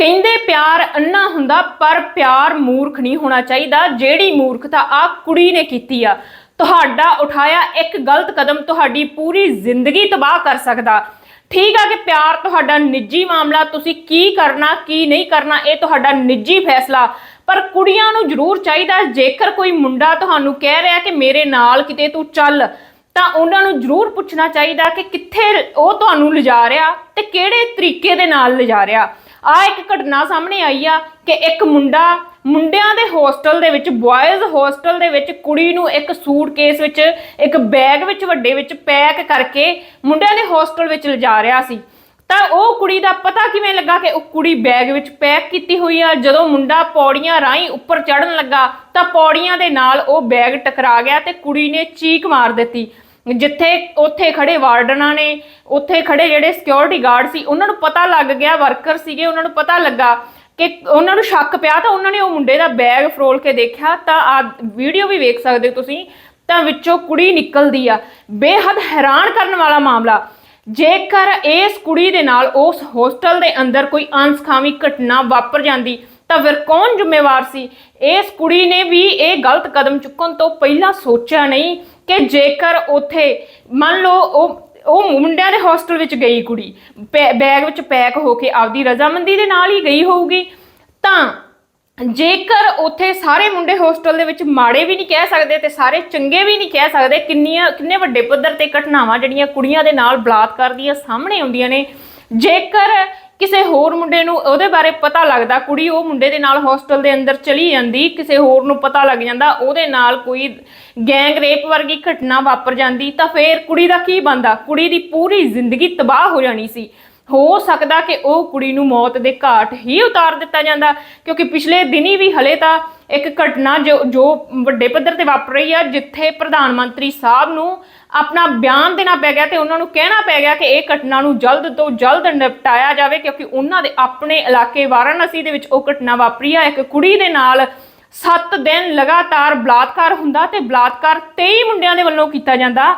ਕਹਿੰਦੇ ਪਿਆਰ ਅੰਨਾ ਹੁੰਦਾ, ਪਰ ਪਿਆਰ ਮੂਰਖ ਨਹੀਂ ਹੋਣਾ ਚਾਹੀਦਾ। ਜਿਹੜੀ ਮੂਰਖਤਾ ਆ ਕੁੜੀ ਨੇ ਕੀਤੀ ਆ, ਤੁਹਾਡਾ ਉਠਾਇਆ ਇੱਕ ਗਲਤ ਕਦਮ, ਤੁਹਾਡੀ ਪੂਰੀ ਜ਼ਿੰਦਗੀ ਤਬਾਹ ਕਰ ਸਕਦਾ। ਠੀਕ ਆ ਕਿ ਪਿਆਰ ਤੁਹਾਡਾ ਨਿੱਜੀ ਮਾਮਲਾ, ਤੁਸੀਂ ਕੀ ਕਰਨਾ, ਕੀ ਨਹੀਂ ਕਰਨਾ, ਇਹ ਤੁਹਾਡਾ ਨਿੱਜੀ ਫੈਸਲਾ। ਪਰ ਕੁੜੀਆਂ ਨੂੰ ਜ਼ਰੂਰ ਚਾਹੀਦਾ, ਜੇਕਰ ਕੋਈ ਮੁੰਡਾ ਤੁਹਾਨੂੰ ਕਹਿ ਰਿਹਾ ਕਿ ਮੇਰੇ ਨਾਲ ਕਿਤੇ ਤੂੰ ਚੱਲ, ਤਾਂ ਉਹਨਾਂ ਨੂੰ ਜ਼ਰੂਰ ਪੁੱਛਣਾ ਚਾਹੀਦਾ ਕਿ ਕਿੱਥੇ ਉਹ ਤੁਹਾਨੂੰ ਲਿਜਾ ਰਿਹਾ ਤੇ ਕਿਹੜੇ ਤਰੀਕੇ ਦੇ ਨਾਲ ਲਿਜਾ ਰਿਹਾ। ਆ ਇੱਕ ਘਟਨਾ ਸਾਹਮਣੇ ਆਈ ਆ ਕਿ ਇੱਕ ਮੁੰਡਾ ਮੁੰਡਿਆਂ ਦੇ ਹੋਸਟਲ ਦੇ ਵਿੱਚ ਬॉयਜ਼ ਹੋਸਟਲ ਦੇ ਵਿੱਚ ਕੁੜੀ ਨੂੰ ਇੱਕ ਸੂਟਕੇਸ ਵਿੱਚ, ਇੱਕ ਬੈਗ ਵਿੱਚ ਵੱਡੇ ਵਿੱਚ ਪੈਕ ਕਰਕੇ ਮੁੰਡਿਆਂ ਦੇ ਹੋਸਟਲ ਵਿੱਚ ਲਿਜਾ ਰਿਹਾ ਸੀ। ਤਾਂ ਉਹ ਕੁੜੀ ਦਾ ਪਤਾ ਕਿਵੇਂ ਲੱਗਾ ਕਿ ਉਹ ਕੁੜੀ ਬੈਗ ਵਿੱਚ ਪੈਕ ਕੀਤੀ ਹੋਈ ਆ? ਜਦੋਂ ਮੁੰਡਾ ਪੌੜੀਆਂ ਰਾਹੀਂ ਉੱਪਰ ਚੜਨ ਲੱਗਾ ਤਾਂ ਪੌੜੀਆਂ ਦੇ ਨਾਲ ਉਹ ਬੈਗ ਟਕਰਾ ਗਿਆ ਤੇ ਕੁੜੀ ਨੇ ਚੀਕ ਮਾਰ ਦਿੱਤੀ। ਜਿੱਥੇ ਉੱਥੇ ਖੜੇ ਵਾਰਡਨਾਂ ਨੇ, ਉੱਥੇ ਖੜੇ ਜਿਹੜੇ ਸਿਕਿਉਰਿਟੀ ਗਾਰਡ ਸੀ, ਉਹਨਾਂ ਨੂੰ ਪਤਾ ਲੱਗ ਗਿਆ ਵਰਕਰ ਸੀਗੇ, ਉਹਨਾਂ ਨੂੰ ਪਤਾ ਲੱਗਾ ਕਿ ਉਹਨਾਂ ਨੂੰ ਸ਼ੱਕ ਪਿਆ ਤਾਂ ਉਹਨਾਂ ਨੇ ਉਹ ਮੁੰਡੇ ਦਾ ਬੈਗ ਫਰੋਲ ਕੇ ਦੇਖਿਆ ਤਾਂ ਆ ਵੀਡੀਓ ਵੀ ਵੇਖ ਸਕਦੇ ਹੋ ਤੁਸੀਂ, ਤਾਂ ਵਿੱਚੋਂ ਕੁੜੀ ਨਿਕਲਦੀ ਆ। ਬੇਹੱਦ ਹੈਰਾਨ ਕਰਨ ਵਾਲਾ ਮਾਮਲਾ। ਜੇਕਰ ਇਸ ਕੁੜੀ ਦੇ ਨਾਲ ਉਸ ਹੋਸਟਲ ਦੇ ਅੰਦਰ ਕੋਈ ਅਣਸਖਾਵੀ ਘਟਨਾ ਵਾਪਰ ਜਾਂਦੀ, ਤਾਂ ਫਿਰ ਕੌਣ ਜ਼ਿੰਮੇਵਾਰ ਸੀ? ਇਸ ਕੁੜੀ ਨੇ ਵੀ ਇਹ ਗਲਤ ਕਦਮ ਚੁੱਕਣ ਤੋਂ ਪਹਿਲਾਂ ਸੋਚਿਆ ਨਹੀਂ ਕਿ ਜੇਕਰ ਉੱਥੇ, ਮੰਨ ਲਓ ਉਹ ਉਹ ਮੁੰਡਿਆਂ ਦੇ ਹੋਸਟਲ ਵਿੱਚ ਗਈ ਕੁੜੀ ਬੈ- ਬੈਗ ਵਿੱਚ ਪੈਕ ਹੋ ਕੇ ਆਪਦੀ ਰਜ਼ਾਮੰਦੀ ਦੇ ਨਾਲ ਹੀ ਗਈ ਹੋਊਗੀ, ਤਾਂ ਜੇਕਰ ਉੱਥੇ ਸਾਰੇ ਮੁੰਡੇ ਹੋਸਟਲ ਦੇ ਵਿੱਚ ਮਾੜੇ ਵੀ ਨਹੀਂ ਕਹਿ ਸਕਦੇ ਤੇ ਸਾਰੇ ਚੰਗੇ ਵੀ ਨਹੀਂ ਕਹਿ ਸਕਦੇ, ਕਿੰਨੀਆਂ, ਕਿੰਨੇ ਵੱਡੇ ਪੱਧਰ ਤੇ ਘਟਨਾਵਾਂ ਜਿਹੜੀਆਂ ਕੁੜੀਆਂ ਦੇ ਨਾਲ ਬਲਾਤਕਾਰ ਦੀਆਂ ਸਾਹਮਣੇ ਆਉਂਦੀਆਂ ਨੇ, ਜੇਕਰ ਕਿਸੇ ਹੋਰ ਮੁੰਡੇ ਨੂੰ ਉਹਦੇ ਬਾਰੇ ਪਤਾ ਲੱਗਦਾ, ਕੁੜੀ ਉਹ ਮੁੰਡੇ ਦੇ ਨਾਲ ਹੋਸਟਲ ਦੇ ਅੰਦਰ ਚਲੀ ਜਾਂਦੀ, ਕਿਸੇ ਹੋਰ ਨੂੰ ਪਤਾ ਲੱਗ ਜਾਂਦਾ, ਉਹਦੇ ਨਾਲ ਕੋਈ ਗੈਂਗ ਰੇਪ ਵਰਗੀ ਘਟਨਾ ਵਾਪਰ ਜਾਂਦੀ, ਤਾਂ ਫੇਰ ਕੁੜੀ ਦਾ ਕੀ ਬੰਦਾ ਕੁੜੀ ਦੀ ਪੂਰੀ ਜ਼ਿੰਦਗੀ ਤਬਾਹ ਹੋ ਜਾਣੀ ਸੀ। ਹੋ ਸਕਦਾ ਕਿ ਉਹ ਕੁੜੀ ਨੂੰ ਮੌਤ ਦੇ ਘਾਟ ਹੀ ਉਤਾਰ ਦਿੱਤਾ ਜਾਂਦਾ, ਕਿਉਂਕਿ ਪਿਛਲੇ ਦਿਨੀ ਵੀ ਹਲੇ ਤਾਂ ਇੱਕ ਘਟਨਾ ਜੋ ਜੋ ਵੱਡੇ ਪੱਧਰ ਤੇ ਵਾਪਰ ਰਹੀ ਆ, ਜਿੱਥੇ ਪ੍ਰਧਾਨ ਮੰਤਰੀ ਸਾਹਿਬ ਨੂੰ ਆਪਣਾ ਬਿਆਨ ਦੇਣਾ ਪੈ ਗਿਆ ਤੇ ਉਹਨਾਂ ਨੂੰ ਕਹਿਣਾ ਪੈ ਗਿਆ ਕਿ ਇਹ ਘਟਨਾ ਨੂੰ ਜਲਦ ਤੋਂ ਜਲਦ ਨਿਪਟਾਇਆ ਜਾਵੇ ਕਿਉਂਕਿ ਉਹਨਾਂ ਦੇ ਆਪਣੇ ਇਲਾਕੇ ਵਾਰਾਣਸੀ ਦੇ ਵਿੱਚ ਉਹ ਘਟਨਾ ਵਾਪਰੀ ਆ। ਇੱਕ ਕੁੜੀ ਦੇ ਨਾਲ 7 ਦਿਨ ਲਗਾਤਾਰ ਬਲਾਤਕਾਰ ਹੁੰਦਾ ਤੇ ਬਲਾਤਕਾਰ 23 ਮੁੰਡਿਆਂ ਦੇ ਵੱਲੋਂ ਕੀਤਾ ਜਾਂਦਾ।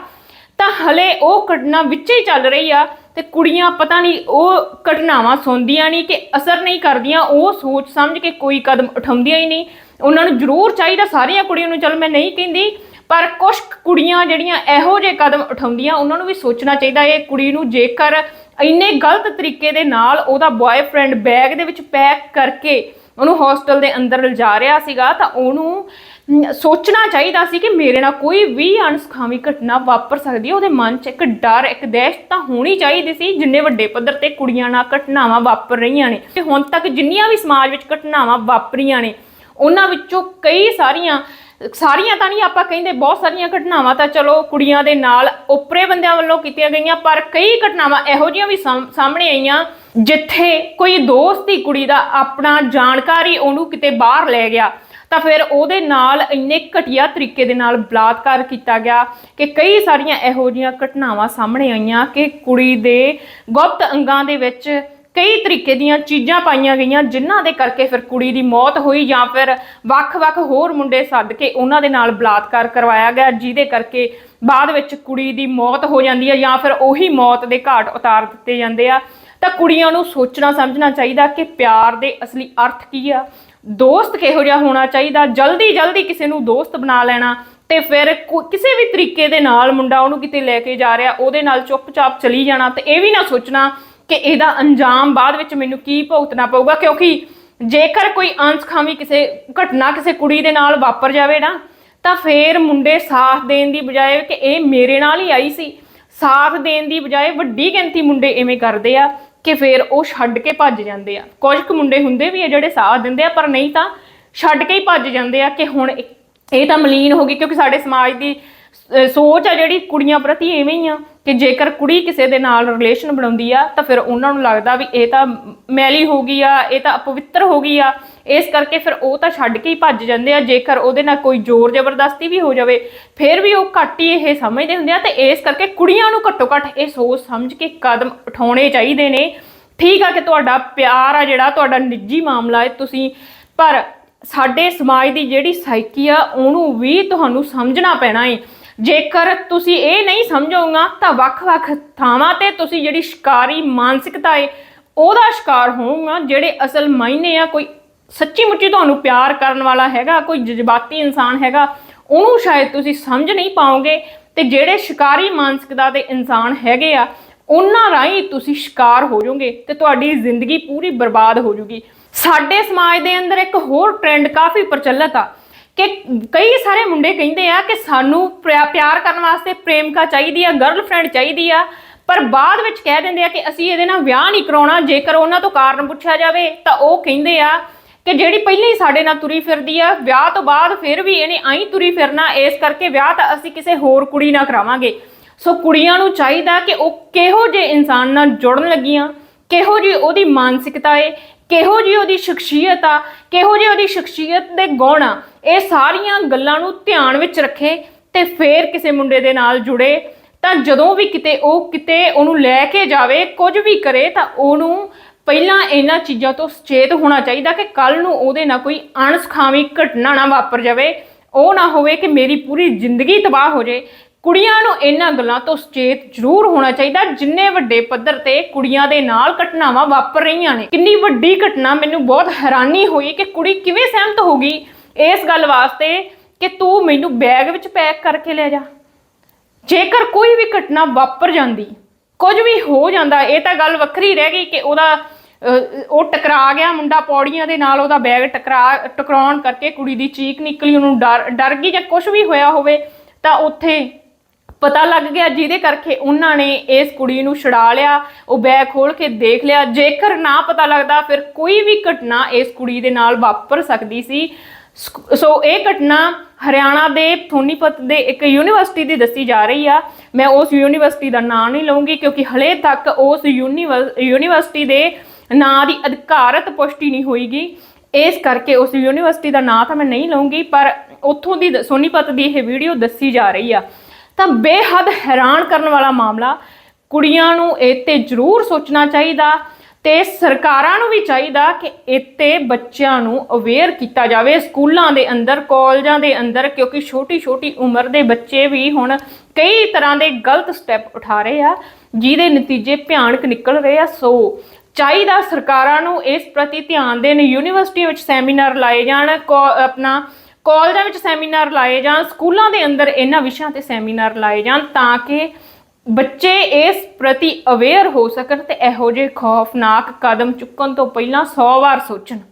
ਤਾਂ ਹਲੇ ਉਹ ਘਟਨਾ ਵਿੱਚ ਹੀ ਚੱਲ ਰਹੀ ਆ ਤੇ ਕੁੜੀਆਂ ਪਤਾ ਨਹੀਂ ਉਹ ਘਟਨਾਵਾਂ ਸੁਣਦੀਆਂ ਨਹੀਂ ਕਿ ਅਸਰ ਨਹੀਂ ਕਰਦੀਆਂ, ਉਹ ਸੋਚ ਸਮਝ ਕੇ ਕੋਈ ਕਦਮ ਉਠਾਉਂਦੀਆਂ ਹੀ ਨਹੀਂ। ਉਹਨਾਂ ਨੂੰ ਜ਼ਰੂਰ ਚਾਹੀਦਾ ਸਾਰੀਆਂ ਕੁੜੀਆਂ ਨੂੰ, ਚਲ ਮੈਂ ਨਹੀਂ ਕਹਿੰਦੀ ਪਰ ਕੁਝ ਕੁੜੀਆਂ ਜਿਹੜੀਆਂ ਇਹੋ ਜਿਹੇ ਕਦਮ ਉਠਾਉਂਦੀਆਂ, ਉਹਨਾਂ ਨੂੰ ਵੀ ਸੋਚਣਾ ਚਾਹੀਦਾ, ਇਹ ਕੁੜੀ ਨੂੰ ਜੇਕਰ ਇੰਨੇ ਗਲਤ ਤਰੀਕੇ ਦੇ ਨਾਲ ਉਹਦਾ ਬॉयਫ੍ਰੈਂਡ ਬੈਗ ਦੇ ਵਿੱਚ ਪੈਕ ਕਰਕੇ ਉਹਨੂੰ ਹੋਸਟਲ ਦੇ ਅੰਦਰ ਲਿਜਾ ਰਿਹਾ ਸੀਗਾ, ਤਾਂ ਉਹਨੂੰ ਸੋਚਣਾ ਚਾਹੀਦਾ ਸੀ ਕਿ ਮੇਰੇ ਨਾਲ ਕੋਈ ਵੀ ਅਣਸੁਖਾਵੀ ਘਟਨਾ ਵਾਪਰ ਸਕਦੀ ਹੈ, ਉਹਦੇ ਮਨ 'ਚ ਇੱਕ ਡਰ, ਇੱਕ ਦਹਿਸ਼ਤ ਤਾਂ ਹੋਣੀ ਚਾਹੀਦੀ ਸੀ, ਜਿੰਨੇ ਵੱਡੇ ਪੱਧਰ ਤੇ ਕੁੜੀਆਂ ਨਾਲ ਘਟਨਾਵਾਂ ਵਾਪਰ ਰਹੀਆਂ ਨੇ। ਤੇ ਹੁਣ ਤੱਕ ਜਿੰਨੀਆਂ ਵੀ ਸਮਾਜ ਵਿੱਚ ਘਟਨਾਵਾਂ ਵਾਪਰੀਆਂ ਨੇ, ਉਹਨਾਂ ਵਿੱਚੋਂ ਕਈ ਸਾਰੀਆਂ ਸਾਰੀਆਂ ਤਾਂ ਨਹੀਂ, ਆਪਾਂ ਕਹਿੰਦੇ ਬਹੁਤ ਸਾਰੀਆਂ ਘਟਨਾਵਾਂ ਤਾਂ ਚਲੋ ਕੁੜੀਆਂ ਦੇ ਨਾਲ ਓਪਰੇ ਬੰਦਿਆਂ ਵੱਲੋਂ ਕੀਤੀਆਂ ਗਈਆਂ, ਪਰ ਕਈ ਘਟਨਾਵਾਂ ਇਹੋ ਜਿਹੀਆਂ ਵੀ ਸਾਹਮਣੇ ਆਈਆਂ, ਜਿੱਥੇ ਕੋਈ ਦੋਸਤ ਹੀ ਕੁੜੀ ਦਾ ਆਪਣਾ ਜਾਣਕਾਰੀ ਉਹਨੂੰ ਕਿਤੇ ਬਾਹਰ ਲੈ ਗਿਆ, ਤਾਂ ਫਿਰ ਉਹਦੇ ਨਾਲ ਇੰਨੇ ਘਟੀਆ ਤਰੀਕੇ ਦੇ ਨਾਲ ਬਲਾਤਕਾਰ ਕੀਤਾ ਗਿਆ ਕਿ ਕਈ ਸਾਰੀਆਂ ਇਹੋ ਜਿਹੀਆਂ ਘਟਨਾਵਾਂ ਸਾਹਮਣੇ ਆਈਆਂ ਕਿ ਕੁੜੀ ਦੇ ਗੁਪਤ ਅੰਗਾਂ ਦੇ ਵਿੱਚ ਕਈ ਤਰੀਕੇ ਦੀਆਂ ਚੀਜ਼ਾਂ ਪਾਈਆਂ ਗਈਆਂ ਜਿਨ੍ਹਾਂ ਦੇ ਕਰਕੇ ਫਿਰ ਕੁੜੀ ਦੀ ਮੌਤ ਹੋਈ ਜਾਂ ਫਿਰ ਵੱਖ-ਵੱਖ ਹੋਰ ਮੁੰਡੇ ਸੱਦ ਕੇ ਉਹਨਾਂ ਦੇ ਨਾਲ ਬਲਾਤਕਾਰ ਕਰਵਾਇਆ ਗਿਆ, ਜਿਹਦੇ ਕਰਕੇ ਬਾਅਦ ਵਿੱਚ ਕੁੜੀ ਦੀ ਮੌਤ ਹੋ ਜਾਂਦੀ ਹੈ ਜਾਂ ਫਿਰ ਉਹੀ ਮੌਤ ਦੇ ਘਾਟ ਉਤਾਰ ਦਿੱਤੇ ਜਾਂਦੇ ਆ। ਤਾਂ ਕੁੜੀਆਂ ਨੂੰ ਸੋਚਣਾ, ਸਮਝਣਾ ਚਾਹੀਦਾ ਕਿ ਪਿਆਰ ਦੇ ਅਸਲੀ ਅਰਥ ਕੀ ਆ। ਦੋਸਤ ਕਿਹੋ ਜਿਹਾ ਹੋਣਾ ਚਾਹੀਦਾ? ਜਲਦੀ ਜਲਦੀ ਕਿਸੇ ਨੂੰ ਦੋਸਤ ਬਣਾ ਲੈਣਾ ਤੇ ਫਿਰ ਕੋ- ਕਿਸੇ ਵੀ ਤਰੀਕੇ ਦੇ ਨਾਲ ਮੁੰਡਾ ਉਹਨੂੰ ਕਿਤੇ ਲੈ ਕੇ ਜਾ ਰਿਹਾ, ਉਹਦੇ ਨਾਲ ਚੁੱਪਚਾਪ ਚਲੀ ਜਾਣਾ ਤੇ ਇਹ ਵੀ ਨਾ ਸੋਚਣਾ ਕਿ ਇਹਦਾ ਅੰਜਾਮ ਬਾਅਦ ਵਿੱਚ ਮੈਨੂੰ ਕੀ ਭੁਗਤਣਾ ਪਊਗਾ? ਕਿਉਂਕਿ ਜੇਕਰ ਕੋਈ ਅਣਸਖਾਵੀ ਕਿਸੇ ਘਟਨਾ ਕਿਸੇ ਕੁੜੀ ਦੇ ਨਾਲ ਵਾਪਰ ਜਾਵੇ ਨਾ, ਤਾਂ ਫੇਰ ਮੁੰਡੇ ਸਾਥ ਦੇਣ ਦੀ ਬਜਾਏ ਕਿ ਇਹ ਮੇਰੇ ਨਾਲ ਹੀ ਆਈ ਸੀ। ਸਾਥ ਦੇਣ ਦੀ ਬਜਾਏ ਵੱਡੀ ਗਿਣਤੀ ਮੁੰਡੇ ਐਵੇਂ ਕਰਦੇ ਆ ਕਿ ਫਿਰ ਉਹ ਛੱਡ ਕੇ ਭੱਜ ਜਾਂਦੇ ਆ। ਕੁਝ ਕੁ ਮੁੰਡੇ ਹੁੰਦੇ ਵੀ ਆ ਜਿਹੜੇ ਸਾਥ ਦਿੰਦੇ ਆ, ਪਰ ਨਹੀਂ ਤਾਂ ਛੱਡ ਕੇ ਹੀ ਭੱਜ ਜਾਂਦੇ ਆ ਕਿ ਹੁਣ ਇਹ ਤਾਂ ਮਲੀਨ ਹੋ ਗਈ ਕਿਉਂਕਿ ਸਾਡੇ ਸਮਾਜ ਦੀ ਸੋਚ ਆ ਜਿਹੜੀ ਕੁੜੀਆਂ ਪ੍ਰਤੀ ਐਵੇਂ ਹੀ ਆ। ਕਿ ਜੇਕਰ ਕੁੜੀ ਕਿਸੇ ਦੇ ਨਾਲ ਰਿਲੇਸ਼ਨ ਬਣਾਉਂਦੀ ਆ, ਤਾਂ ਫਿਰ ਉਹਨਾਂ ਨੂੰ ਲੱਗਦਾ ਵੀ ਇਹ ਤਾਂ ਮੈਲੀ ਹੋ ਗਈ ਆ, ਇਹ ਤਾਂ ਅਪਵਿੱਤਰ ਹੋ ਗਈ ਆ। ਇਸ ਕਰਕੇ ਫਿਰ ਉਹ ਤਾਂ ਛੱਡ ਕੇ ਹੀ ਭੱਜ ਜਾਂਦੇ ਆ, ਜੇਕਰ ਉਹਦੇ ਨਾਲ ਕੋਈ ਜ਼ੋਰ ਜ਼ਬਰਦਸਤੀ ਵੀ ਹੋ ਜਾਵੇ, ਫਿਰ ਵੀ ਉਹ ਘੱਟ ਹੀ ਇਹ ਸਮਝਦੇ ਹੁੰਦੇ ਆ ਤੇ ਇਸ ਕਰਕੇ ਕੁੜੀਆਂ ਨੂੰ ਘੱਟੋ ਘੱਟ ਇਹ ਸੋਚ ਸਮਝ ਕੇ ਕਦਮ ਉਠਾਉਣੇ ਚਾਹੀਦੇ ਨੇ। ਠੀਕ ਆ ਕਿ ਤੁਹਾਡਾ ਪਿਆਰ ਆ ਜਿਹੜਾ, ਤੁਹਾਡਾ ਨਿੱਜੀ ਮਾਮਲਾ ਹੈ ਤੁਸੀਂ, ਪਰ ਸਾਡੇ ਸਮਾਜ ਦੀ ਜਿਹੜੀ ਸਾਈਕੀ ਆ, ਉਹਨੂੰ ਵੀ ਤੁਹਾਨੂੰ ਸਮਝਣਾ ਪੈਣਾ ਹੈ ਜੇਕਰ ਤੁਸੀਂ ਇਹ ਨਹੀਂ ਸਮਝੋਗਾ, ਤਾਂ ਵੱਖ-ਵੱਖ ਥਾਵਾਂ ਤੇ ਤੁਸੀਂ ਜਿਹੜੀ ਸ਼ਿਕਾਰੀ ਮਾਨਸਿਕਤਾ ਏ, ਉਹਦਾ ਸ਼ਿਕਾਰ ਹੋਊਗਾ, ਜਿਹੜੇ ਅਸਲ ਮਾਇਨੇ ਆ, ਕੋਈ ਸੱਚੀ ਮੁੱਚੀ ਤੁਹਾਨੂੰ ਪਿਆਰ ਕਰਨ ਵਾਲਾ ਹੈਗਾ, ਕੋਈ ਜਜ਼ਬਾਤੀ ਇਨਸਾਨ ਹੈਗਾ, ਉਹਨੂੰ ਸ਼ਾਇਦ ਤੁਸੀਂ ਸਮਝ ਨਹੀਂ ਪਾਓਗੇ, ਤੇ ਜਿਹੜੇ ਸ਼ਿਕਾਰੀ ਮਾਨਸਿਕਤਾ ਦੇ ਇਨਸਾਨ ਹੈਗੇ ਆ, ਉਹਨਾਂ ਰਾਹੀਂ ਤੁਸੀਂ ਸ਼ਿਕਾਰ ਹੋ ਜਾਓਗੇ ਤੇ ਤੁਹਾਡੀ ਜ਼ਿੰਦਗੀ ਪੂਰੀ ਬਰਬਾਦ ਹੋ ਜਾਊਗੀ ਸਾਡੇ ਸਮਾਜ ਦੇ ਅੰਦਰ ਇੱਕ ਹੋਰ ਟ੍ਰੈਂਡ ਕਾਫੀ ਪ੍ਰਚਲਿਤ ਆ ਕਿ ਕਈ ਸਾਰੇ ਮੁੰਡੇ ਕਹਿੰਦੇ ਆ ਕਿ ਸਾਨੂੰ ਪਿਆ- ਪਿਆਰ ਕਰਨ ਵਾਸਤੇ ਪ੍ਰੇਮਿਕਾ ਚਾਹੀਦੀ ਆ ਗਰਲਫ੍ਰੈਂਡ ਚਾਹੀਦੀ ਆ, ਪਰ ਬਾਅਦ ਵਿੱਚ ਕਹਿ ਦਿੰਦੇ ਆ ਕਿ ਅਸੀਂ ਇਹਦੇ ਨਾਲ ਵਿਆਹ ਨਹੀਂ ਕਰਾਉਣਾ, ਜੇਕਰ ਉਹਨਾਂ ਤੋਂ ਕਾਰਨ ਪੁੱਛਿਆ ਜਾਵੇ ਤਾਂ ਉਹ ਕਹਿੰਦੇ ਆ ਕਿ ਜਿਹੜੀ ਪਹਿਲਾਂ ਹੀ ਸਾਡੇ ਨਾਲ ਤੁਰੀ ਫਿਰਦੀ ਆ, ਵਿਆਹ ਤੋਂ ਬਾਅਦ ਫਿਰ ਵੀ ਇਹਨੇ ਆਈ ਤੁਰੀ ਫਿਰਨਾ, ਇਸ ਕਰਕੇ ਵਿਆਹ ਤਾਂ ਅਸੀਂ ਕਿਸੇ ਹੋਰ ਕੁੜੀ ਨਾਲ ਕਰਾਵਾਂਗੇ। ਸੋ ਕੁੜੀਆਂ ਨੂੰ ਚਾਹੀਦਾ ਕਿ ਉਹ ਕਿਹੋ ਜਿਹੇ ਇਨਸਾਨ ਨਾਲ ਜੁੜਨ ਲੱਗੀਆਂ। ਕਿਹੋ ਜਿਹੀ ਉਹਦੀ ਮਾਨਸਿਕਤਾ ਏ, ਕਿਹੋ ਜਿਹੀ ਉਹਦੀ ਸ਼ਖਸੀਅਤ ਆ, ਕਿਹੋ ਜਿਹੀ ਉਹਦੀ ਸ਼ਖਸੀਅਤ ਦੇ ਗੁਣ ਆ, ਇਹ ਸਾਰੀਆਂ ਗੱਲਾਂ ਨੂੰ ਧਿਆਨ ਵਿੱਚ ਰੱਖੇ ਤੇ ਫੇਰ ਕਿਸੇ ਮੁੰਡੇ ਦੇ ਨਾਲ ਜੁੜੇ। ਤਾਂ ਜਦੋਂ ਵੀ ਕਿਤੇ ਉਹ ਕਿਤੇ ਉਹਨੂੰ ਲੈ ਕੇ ਜਾਵੇ, ਕੁਝ ਵੀ ਕਰੇ, ਤਾਂ ਉਹਨੂੰ ਪਹਿਲਾਂ ਇਹਨਾਂ ਚੀਜ਼ਾਂ ਤੋਂ ਸੁਚੇਤ ਹੋਣਾ ਚਾਹੀਦਾ ਕਿ ਕੱਲ ਨੂੰ ਉਹਦੇ ਨਾਲ ਕੋਈ ਅਣਸਖਾਵੀ ਘਟਨਾ ਨਾ ਵਾਪਰ ਜਾਵੇ। ਉਹ ਨਾ ਹੋਵੇ ਕਿ ਮੇਰੀ ਪੂਰੀ ਜ਼ਿੰਦਗੀ ਤਬਾਹ ਹੋ ਜਾਏ। ਕੁੜੀਆਂ ਨੂੰ ਇਹਨਾਂ ਗੱਲਾਂ ਤੋਂ ਸੁਚੇਤ ਜ਼ਰੂਰ ਹੋਣਾ ਚਾਹੀਦਾ। ਜਿੰਨੇ ਵੱਡੇ ਪੱਧਰ ਤੇ ਕੁੜੀਆਂ ਦੇ ਨਾਲ ਘਟਨਾਵਾਂ ਵਾਪਰ ਰਹੀਆਂ ਨੇ। ਕਿੰਨੀ ਵੱਡੀ ਘਟਨਾ ਮੈਨੂੰ ਬਹੁਤ ਹੈਰਾਨੀ ਹੋਈ ਕਿ ਕੁੜੀ ਕਿਵੇਂ ਸਹਿਮਤ ਹੋ ਗਈ ਇਸ ਗੱਲ ਵਾਸਤੇ ਕਿ ਤੂੰ ਮੈਨੂੰ ਬੈਗ ਵਿੱਚ ਪੈਕ ਕਰਕੇ ਲੈ ਜਾ। ਜੇਕਰ ਕੋਈ ਵੀ ਘਟਨਾ ਵਾਪਰ ਜਾਂਦੀ, ਕੁਝ ਵੀ ਹੋ ਜਾਂਦਾ, ਇਹ ਤਾਂ ਗੱਲ ਵੱਖਰੀ ਰਹਿ ਗਈ ਕਿ ਉਹਦਾ ਉਹ ਟਕਰਾ ਗਿਆ ਮੁੰਡਾ ਪੌੜੀਆਂ ਦੇ ਨਾਲ, ਉਹਦਾ ਬੈਗ ਟਕਰਾ, ਟਕਰਾਉਣ ਕਰਕੇ ਕੁੜੀ ਦੀ ਚੀਕ ਨਿਕਲੀ, ਉਹਨੂੰ ਡਰ ਡਰ ਗਈ ਜਾਂ ਕੁਝ ਵੀ ਹੋਇਆ ਹੋਵੇ, ਤਾਂ ਉੱਥੇ ਪਤਾ ਲੱਗ ਗਿਆ ਜਿਹਦੇ ਕਰਕੇ ਉਹਨਾਂ ਨੇ ਇਸ ਕੁੜੀ ਨੂੰ ਛੁਡਾ ਲਿਆ, ਉਹ ਬੈਗ ਖੋਲ ਕੇ ਦੇਖ ਲਿਆ। ਜੇਕਰ ਨਾ ਪਤਾ ਲੱਗਦਾ, ਫਿਰ ਕੋਈ ਵੀ ਘਟਨਾ ਇਸ ਕੁੜੀ ਦੇ ਨਾਲ ਵਾਪਰ ਸਕਦੀ ਸੀ। ਸੋ ਇਹ ਘਟਨਾ ਹਰਿਆਣਾ ਦੇ ਥੋਨੀਪਤ ਦੇ ਇੱਕ ਯੂਨੀਵਰਸਿਟੀ ਦੀ ਦੱਸੀ ਜਾ ਰਹੀ ਆ। ਮੈਂ ਉਸ ਯੂਨੀਵਰਸਿਟੀ ਦਾ ਨਾਂ ਨਹੀਂ ਲਵਾਂਗੀ ਕਿਉਂਕਿ ਹਲੇ ਤੱਕ ਉਸ ਯੂਨੀਵਰ- ਯੂਨੀਵਰਸਿਟੀ ਦੇ ਨਾਂ ਦੀ ਅਧਿਕਾਰਤ ਪੁਸ਼ਟੀ ਨਹੀਂ ਹੋਈਗੀ। ਇਸ ਕਰਕੇ ਉਸ ਯੂਨੀਵਰਸਿਟੀ ਦਾ ਨਾਂ ਤਾਂ ਮੈਂ ਨਹੀਂ ਲਵਾਂਗੀ ਪਰ ਉੱਥੋਂ ਦੀ ਦ- ਸੋਨੀਪਤ ਦੀ ਇਹ ਵੀਡੀਓ ਦੱਸੀ ਜਾ ਰਹੀ ਆ। ਤਾਂ ਬੇਹੱਦ ਹੈਰਾਨ ਕਰਨ ਵਾਲਾ ਮਾਮਲਾ, ਕੁੜੀਆਂ ਨੂੰ ਇਹ ਤੇ ਜ਼ਰੂਰ ਸੋਚਣਾ ਚਾਹੀਦਾ ਤੇ ਸਰਕਾਰਾਂ ਨੂੰ ਵੀ ਚਾਹੀਦਾ ਕਿ ਇੱਥੇ ਬੱਚਿਆਂ ਨੂੰ ਅਵੇਅਰ ਕੀਤਾ ਜਾਵੇ, ਸਕੂਲਾਂ ਦੇ ਅੰਦਰ, ਕਾਲਜਾਂ ਦੇ ਅੰਦਰ, ਕਿਉਂਕਿ ਛੋਟੀ ਛੋਟੀ ਉਮਰ ਦੇ ਬੱਚੇ ਵੀ ਹੁਣ ਕਈ ਤਰ੍ਹਾਂ ਦੇ ਗਲਤ ਸਟੈਪ ਉਠਾ ਰਹੇ ਆ, ਜਿਹਦੇ ਨਤੀਜੇ ਭਿਆਨਕ ਨਿਕਲ ਰਹੇ ਆ। ਸੋ ਚਾਹੀਦਾ ਸਰਕਾਰਾਂ ਨੂੰ ਇਸ ਪ੍ਰਤੀ ਧਿਆਨ ਦੇਣ ਯੂਨੀਵਰਸਿਟੀ ਵਿੱਚ ਸੈਮੀਨਾਰ ਲਾਏ ਜਾਣ, ਕੋ- ਆਪਣਾ ਕਾਲਜਾਂ ਵਿੱਚ ਸੈਮੀਨਾਰ ਲਾਏ ਜਾਣ, ਸਕੂਲਾਂ ਦੇ ਅੰਦਰ ਇਹਨਾਂ ਵਿਸ਼ਿਆਂ ਤੇ ਸੈਮੀਨਾਰ ਲਾਏ ਜਾਣ ਤਾਂ ਕਿ ਬੱਚੇ ਇਸ ਪ੍ਰਤੀ ਅਵੇਅਰ ਹੋ ਸਕਣ ਤੇ ਇਹੋ ਜਿਹੇ ਖੌਫਨਾਕ ਕਦਮ ਚੁੱਕਣ ਤੋਂ ਪਹਿਲਾਂ 100 ਵਾਰ ਸੋਚਣ।